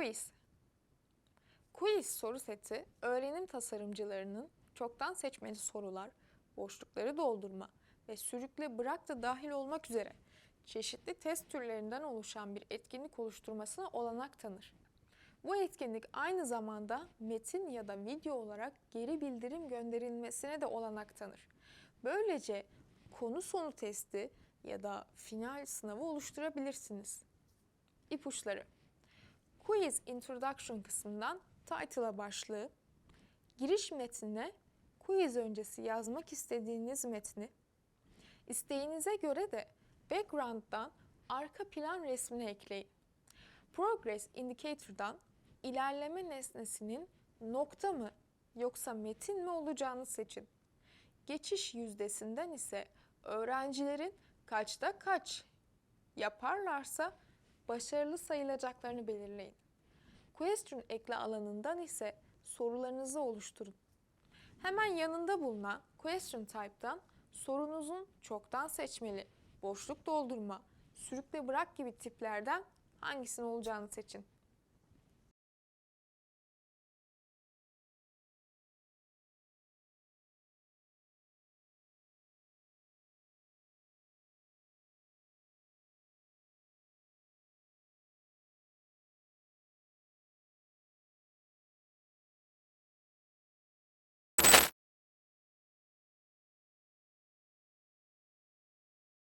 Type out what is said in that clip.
Quiz. Quiz soru seti öğrenim tasarımcılarının çoktan seçmeli sorular, boşlukları doldurma ve sürükle bırak da dahil olmak üzere çeşitli test türlerinden oluşan bir etkinlik oluşturmasına olanak tanır. Bu etkinlik aynı zamanda metin ya da video olarak geri bildirim gönderilmesine de olanak tanır. Böylece konu sonu testi ya da final sınavı oluşturabilirsiniz. İpuçları Quiz Introduction kısmından title'a başlığı, giriş metnine quiz öncesi yazmak istediğiniz metni, isteğinize göre de background'dan arka plan resmini ekleyin. Progress Indicator'dan ilerleme nesnesinin nokta mı yoksa metin mi olacağını seçin. Geçiş yüzdesinden ise öğrencilerin kaçta kaç yaparlarsa başarılı sayılacaklarını belirleyin. Question ekle alanından ise sorularınızı oluşturun. Hemen yanında bulunan Question Type'dan sorunuzun çoktan seçmeli, boşluk doldurma, sürükle bırak gibi tiplerden hangisinin olacağını seçin.